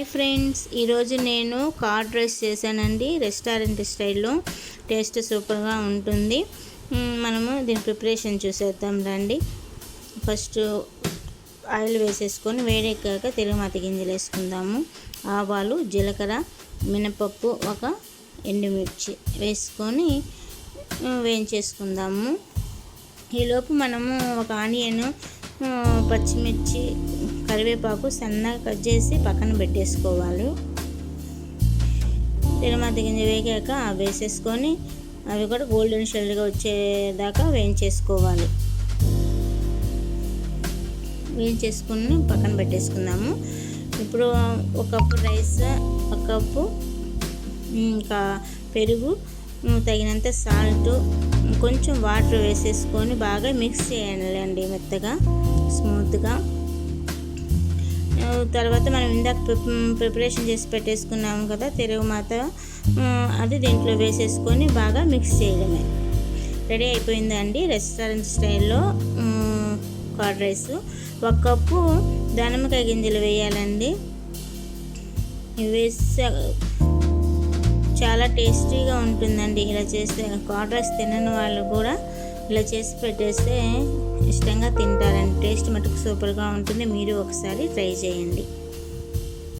Hi friends ఈరోజు నేను curd rice చేశానండి రెస్టారెంట్ స్టైల్లో. టేస్ట్ సూపర్గా ఉంటుంది. మనము దీని ప్రిపరేషన్ చూసేద్దాం రండి. ఫస్ట్ ఆయిల్ వేసేసుకొని వేడెక్కాక తిరుగుమాత గింజలు వేసుకుందాము. ఆవాలు జీలకర్ర మినపప్పు ఒక ఎండుమిర్చి వేసుకొని వేయించేసుకుందాము. ఈలోపు మనము ఒక ఆనియన్ పచ్చిమిర్చి కరివేపాకు సన్నగా కట్ చేసి పక్కన పెట్టేసుకోవాలి. తిరుమత గింజ వేగాక అవి వేసేసుకొని అవి కూడా గోల్డెన్ షెల్డ్గా వచ్చేదాకా వేయించేసుకోవాలి. వేయించేసుకుని పక్కన పెట్టేసుకుందాము. ఇప్పుడు ఒక కప్పు రైస్ ఒక కప్పు ఇంకా పెరుగు తగినంత సాల్ట్ కొంచెం వాటర్ వేసేసుకొని బాగా మిక్స్ చేయాలండి మెత్తగా స్మూత్గా. తర్వాత మనం ఇందాక ప్రిప్- ప్రిపరేషన్ చేసి పెట్టేసుకున్నాము కదా తిరుగు మాత అది దీంట్లో వేసేసుకొని బాగా మిక్స్ చేయడమే. రెడీ అయిపోయిందండి రెస్టారెంట్ స్టైల్లో కర్డ్ రైస్. ఒక కప్పు దానిమ్మకాయ గింజలు వేయాలండి. వేస్తే చాలా టేస్టీగా ఉంటుందండి. ఇలా చేస్తే కార్డ్ రైస్ తినని వాళ్ళు కూడా ఇలా చేసి పెట్టేస్తే ఇష్టంగా తింటారండి టేస్ట్ మటుకు సూపర్గా ఉంటుంది. మీరు ఒకసారి ట్రై చేయండి.